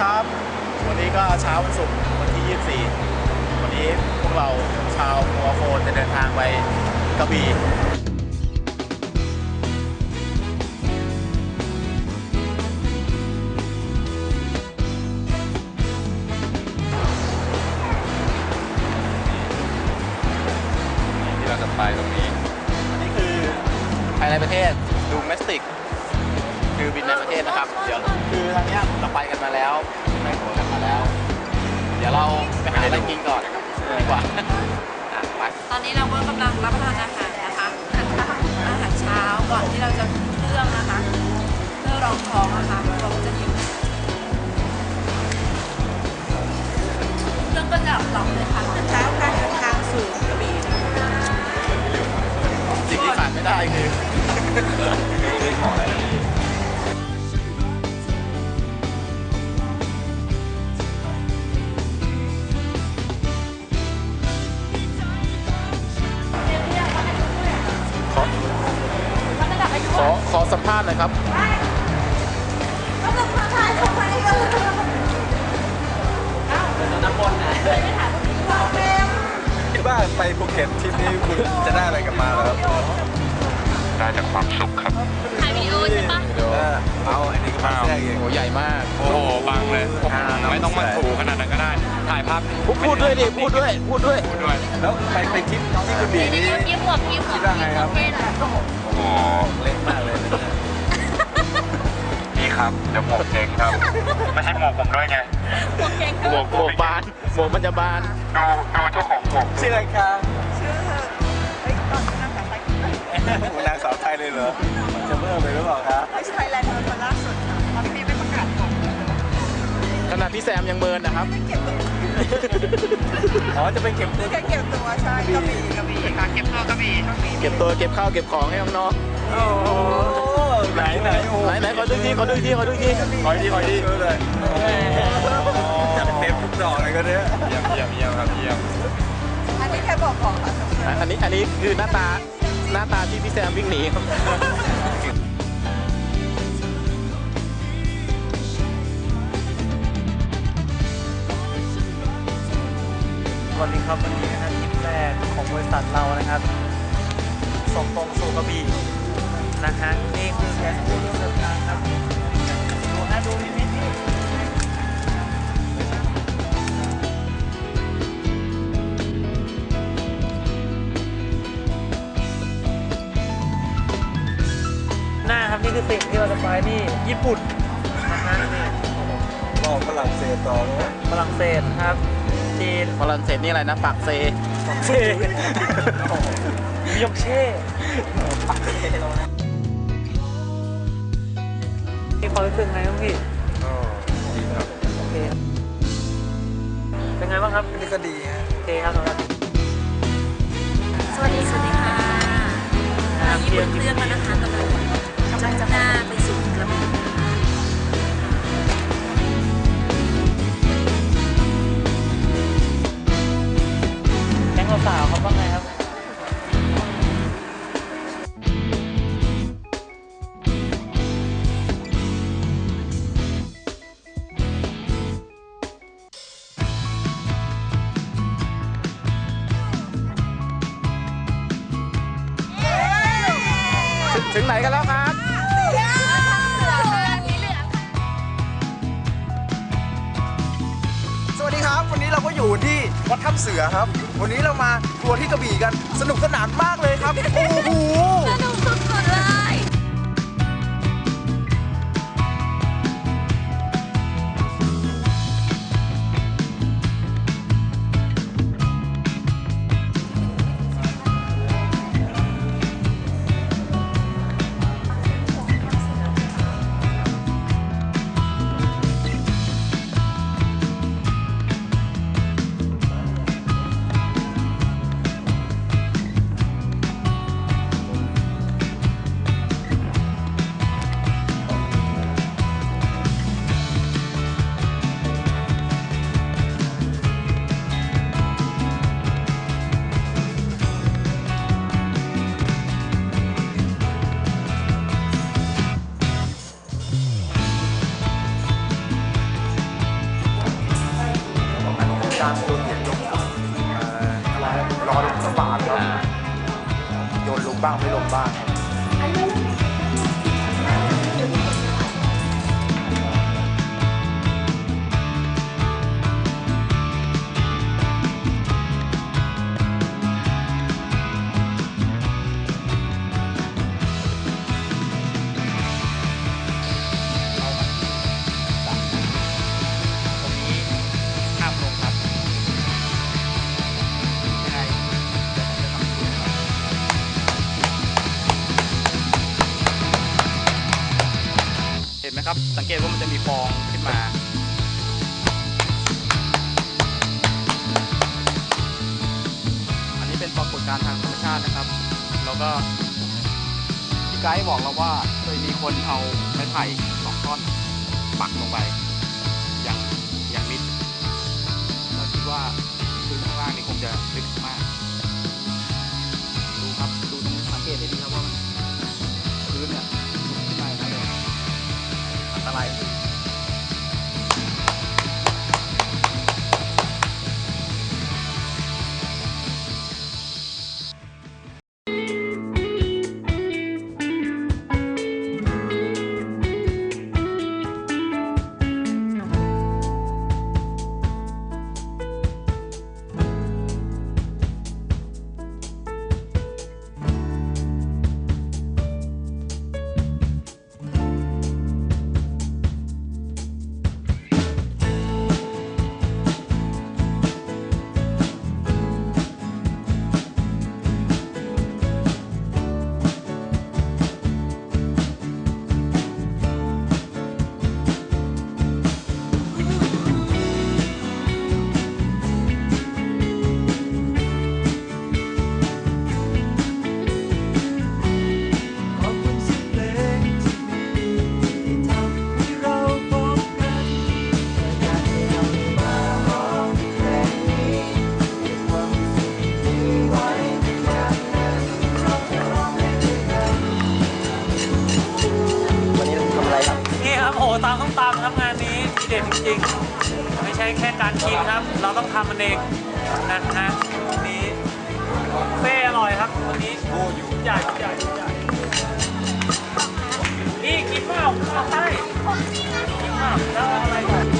ครับ วันนี้ก็เช้าวันศุกร์วันที่ 24 วันนี้พวกเราชาวมัวโฟนจะเดินทางไปกระบี่ที่เราจะไปตรงนี้ อันนี้คือภายในประเทศดูเมสติก คือบินในประเทศนะครับ เดี๋ยวคือทางเนี้ยเราไปกันมาแล้วไปหัวกันมาแล้ว เดี๋ยวเราไปหาอะไรกินก่อนดีกว่าอะไปตอนนี้เราก็กำลังรับประทานอาหารนะคะอาหารเช้าก่อนที่เราจะขึ้นเครื่องนะคะเพื่อรองท้องนะคะเราก็จะหิวเครื่องก็จะหลับเลยค่ะเช้าการเดินทางสู่กระบี่นะคะสิ่งที่ขาดไม่ได้คือขอ ขอสัมภาษณ์หน่อยครับคิดว่าไปภูเก็ตทริปนี้คุณจะได้อะไรกลับมาแล้วครับได้จากความสุขครับถ่ายวิดีโอใช่ปะเออเอาอันนี้ก็มาแทรกเองโหใหญ่มาก โอ้โหบังเลย ไม่ต้องมาถูขนาดนั้นก็ได้ ถ่ายภาพพูดด้วยดิ พูดด้วย พูดด้วย พูดด้วย แล้วไปไปทริปที่กระบี่นี้ยิ้มหมวกยิ้มหมวกคิดว่าไงครับเท่หน่อยโอ้โหเล็กมากเลย ครับ เดี๋ยวหมวกเจ๊งครับ ไม่ใช่หมวกผมด้วยไงหมวกเก่งหมวกหมวกบานหมวกมันจะบานดูดูเจ้าของหมวกชื่ออะไรครับชื่อเฮ้ยตอนนี้นะคะไทยคุณนางสาวไทยเลยเหรอจะเพิ่มเลยหรือเปล่าครับไม่ใช่แลนด์มาล่าสุดค่ะตอนนี้ไม่ประกาศของขนาดพี่แซมยังเมินนะครับเก็บตัวอ๋อจะไปเก็บตัวเก็บตัวใช่กระบี่กระบี่ค่ะเก็บตัวกระบี่เก็บตัวเก็บข้าวเก็บของให้น้องโอ้โห ไหนไหนโอ้ๆไหนไหนขอดูทีขอดูทีขอดูทีขอดีขอดีเลยจัดเต็มทุกดอกเลยก็เนี้ยเยี่ยมเยี่ยมเยี่ยมครับเยี่ยมอันนี้แค่บอกของค่ะอะอันนี้อันนี้คือหน้าตาหน้าตาที่พี่แซมวิ่งหนีครับสวัสดีครับวันนี้นะครับทริปแรกของบริษัทเรานะครับส่งตรงสู่กระบี่ นะฮะนี่คือแผนผู้เดินทางครับดูนะดูนิดๆนี่หน้าครับนี่คือสิ่งที่เราจะไปนี่ญี่ปุ่นนะฮะนี่บอกฝรั่งเศสต่อเลยฝรั่งเศสครับ จีนฝรั่งเศสนี่อะไรนะปากเซเช่ยกเช่มี ความรู้สึกไงบ้างพี่ ก็ดีครับ โอเค เป็นไงบ้างครับ นี่ก็ดีฮะ โอเคครับสำหรับสวัสดีสวัสดีค่ะตอนนี้บนเครื่องแล้วนะคะกำลังกำลังจะหน้าไปสู่กระบี่แก๊งสาวๆเขาบ้างไงครับ ถ้ำเสือครับ วันนี้เรามาทัวร์ที่กระบี่กัน สนุกสนานมากเลยครับ โอ้โห บ้างไม่ลงบ้าง แล้วก็พี่ไกด์บอกเราว่าเคยมีคนเอาไม้ไผ่สองท่อนปักลงไปอย่างอย่างมิดเราคิดว่าพื้นข้างล่างนี่คงจะลึกมาก ดูครับ ดูตรงสังเกตให้ดีครับว่ามัน ครับโอ้ตามต้องตามครับงานนี้ทีเด็ดจริงๆ ไม่ใช่แค่การกินครับ เราต้องทำมันเองนะฮะวันนี้เฟ่อร่อยครับวันนี้โอ้ยใหญ่ใหญ่ใหญ่นี่กินเปล่าเอาใต้กินเปล่าแล้วอาอะไรก่อน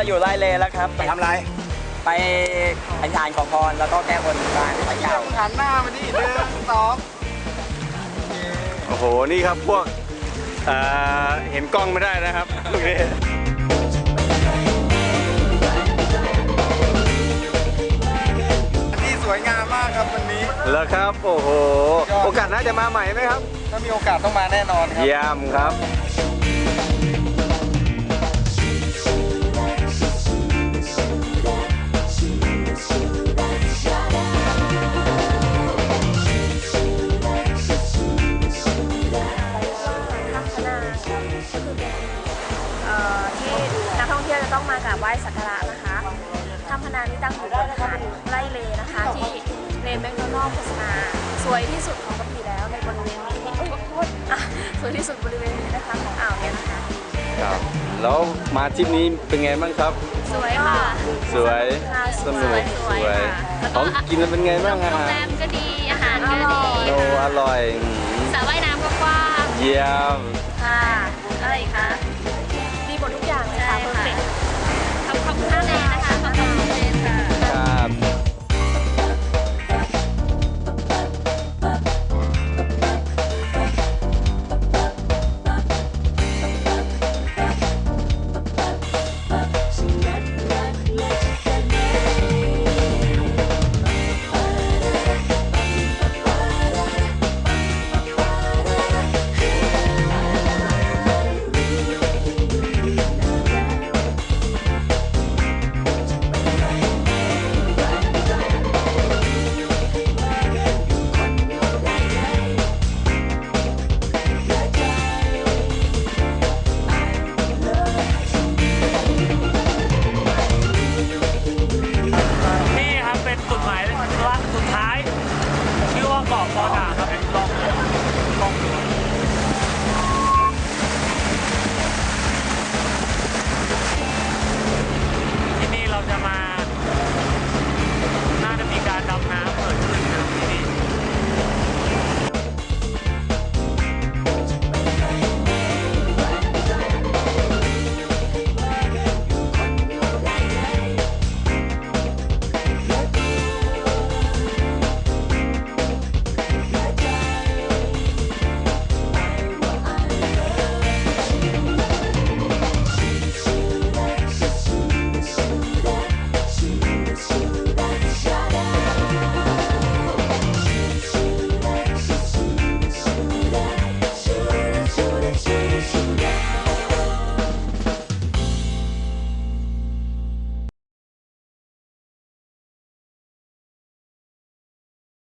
เราอยู่ไร่เลแล้วครับ ไปทำอะไร ไปอธิษฐานขอพรแล้วก็แก้บนบ้านไปเก่าหันหน้ามาดิหนึ่งสองโอ้โห นี่ครับพวกเอ่อเห็นกล้องไม่ได้นะครับพวกนี้ที่สวยงามมากครับวันนี้ แล้วครับ โอ้โห โอกาสหน่าจะมาใหม่ไหมครับ ถ้ามีโอกาสต้องมาแน่นอนครับ เยี่ยมครับ สักการะนะคะถ้ำพนานี่ตั้งอยู่บนหาดไร่เลนะคะ ที่เลนแมคโดนัลด์โฆษณาสวยที่สุดของกระบี่แล้วในบริเวณนี้เอ้ยโทษอะสวยที่สุดบริเวณนี้นะคะของอ่าวเนี่ยนะคะครับแล้วมาทริปนี้เป็นไงบ้างครับ สวยค่ะ สวยค่ะสนุกสสวยวยค่ะแล้วขก็องกินมันเป็นไงบ้างอาโรงหารแรมก็ดีอาหารก็ดีโอ้อร่อยอืมสระว่ายน้ำก็กว้างเยี่ยม ขอบคุณมากนะ